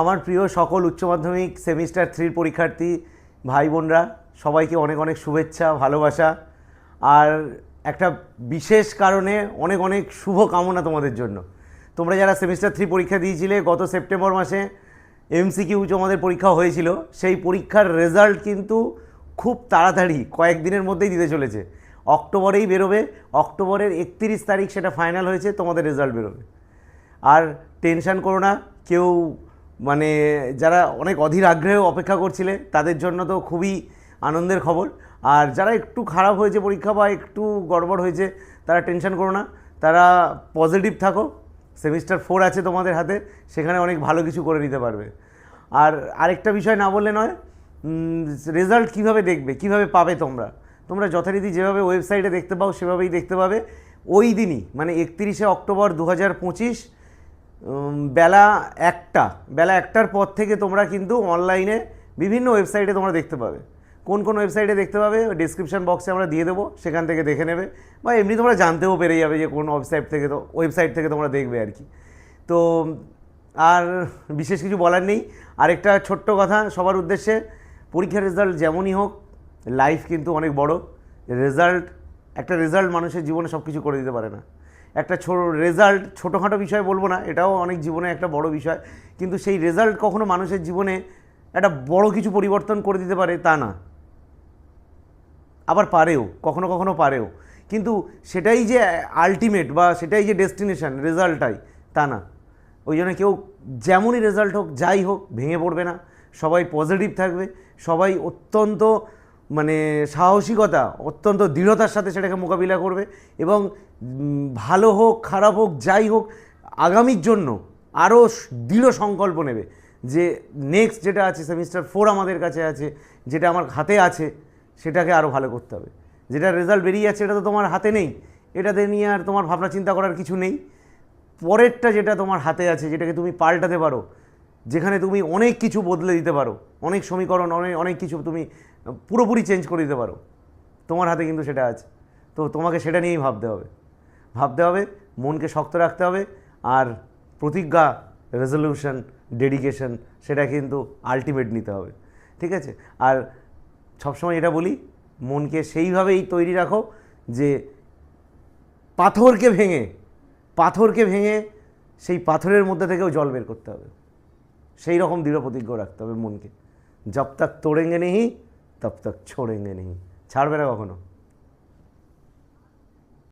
আমার প্রিয় সকল উচ্চ মাধ্যমিক সেমিস্টার থ্রির পরীক্ষার্থী ভাই বোনরা, সবাইকে অনেক অনেক শুভেচ্ছা, ভালোবাসা। আর একটা বিশেষ কারণে অনেক অনেক শুভ কামনা তোমাদের জন্য। তোমরা যারা সেমিস্টার থ্রি পরীক্ষা দিয়েছিলে গত সেপ্টেম্বর মাসে, এমসিকিউ তোমাদের পরীক্ষা হয়েছিল, সেই পরীক্ষার রেজাল্ট কিন্তু খুব তাড়াতাড়ি কয়েকদিনের মধ্যেই দিতে চলেছে। অক্টোবরেই বেরোবে, অক্টোবরের একত্রিশ তারিখ সেটা ফাইনাল হয়েছে, তোমাদের রেজাল্ট বেরোবে। আর টেনশন করো না, কেউ মানে যারা অনেক অধীর আগ্রহে অপেক্ষা করছিলে, তাদের জন্য তো খুবই আনন্দের খবর। আর যারা একটু খারাপ হয়েছে পরীক্ষা বা একটু গড়বড় হয়েছে, তারা টেনশন করো না। তারা পজিটিভ থাকো। সেমিস্টার ফোর আছে তোমাদের হাতে, সেখানে অনেক ভালো কিছু করে নিতে পারবে। আর আরেকটা বিষয় না বললে নয় রেজাল্ট কীভাবে দেখবে, কীভাবে পাবে তোমরা? তোমরা যথারীতি যেভাবে ওয়েবসাইটে দেখতে পাও, সেভাবেই দেখতে পাবে। ওই দিনই মানে একত্রিশে অক্টোবর দু হাজার পঁচিশ বেলা একটা, বেলা একটার পর থেকে তোমরা কিন্তু অনলাইনে বিভিন্ন ওয়েবসাইটে তোমরা দেখতে পাবে। কোন কোন ওয়েবসাইটে দেখতে পাবে ডিসক্রিপশন বক্সে আমরা দিয়ে দেবো, সেখান থেকে দেখে নেবে, বা এমনি তোমরা জানতেও পেরে যাবে যে কোন ওয়েবসাইট থেকে তো ওয়েবসাইট থেকে তোমরা দেখবে আর কি। তো, আর বিশেষ কিছু বলার নেই। আরেকটা ছোট্ট কথা, সবার উদ্দেশ্যে, পরীক্ষার রেজাল্ট যেমনই হোক লাইফ কিন্তু অনেক বড়। রেজাল্ট একটা রেজাল্ট মানুষের জীবনে সব কিছু করে দিতে পারে না। একটা ছোট রেজাল্ট ছোটোখাটো বিষয় বলব না, এটাও অনেক জীবনে একটা বড় বিষয়, কিন্তু সেই রেজাল্ট কখনো মানুষের জীবনে একটা বড় কিছু পরিবর্তন করে দিতে পারে তা না। আবার পারেও, কখনো কখনো পারেও, কিন্তু সেটাই যে আলটিমেট বা সেটাই যে ডেস্টিনেশন রেজাল্টটাই তা না। ওই জন্য কেউ যেমনই রেজাল্ট হোক, যাই হোক, ভেঙে পড়বে না, সবাই পজিটিভ থাকবে, সবাই অত্যন্ত মানে সাহসিকতা, অত্যন্ত দৃঢ়তার সাথে সেটাকে মোকাবিলা করবে এবং ভালো হোক, খারাপ হোক, যাই হোক, আগামীর জন্য আরও দৃঢ় সংকল্প নেবে যে নেক্সট যেটা আছে সেমিস্টার ফোর আমাদের কাছে আছে, যেটা আমার হাতে আছে, সেটাকে আরও ভালো করতে হবে। যেটা রেজাল্ট বেরিয়ে যাচ্ছে, এটা তো তোমার হাতে নেই। এটাতে নিয়ে আর তোমার ভাবনা চিন্তা করার কিছু নেই। পরেরটা যেটা তোমার হাতে আছে, যেটাকে তুমি পাল্টাতে পারো, যেখানে তুমি অনেক কিছু বদলে দিতে পারো। অনেক সমীকরণ অনেক অনেক কিছু তুমি পুরোপুরি চেঞ্জ করে দিতে পারো। তোমার হাতে কিন্তু সেটা আছে। তো তোমাকে সেটা নিয়েই ভাবতে হবে। ভাবতে হবে, মনকে শক্ত রাখতে হবে আর প্রতিজ্ঞা রেজলিউশন ডেডিকেশন সেটা কিন্তু আলটিমেট নিতে হবে। ঠিক আছে? আর সবসময় এটা বলি, মনকে সেইভাবেই তৈরি রাখো যে পাথরকে ভেঙে পাথরকে ভেঙে সেই পাথরের মধ্যে থেকেও জল বের করতে হবে। সেই রকম দৃঢ় প্রতিজ্ঞ রাখতে হবে মনকে। জব তক তোড়েঙ্গে নেই তব তক ছোড়েঙ্গে নেই ছাড়বে না কখনো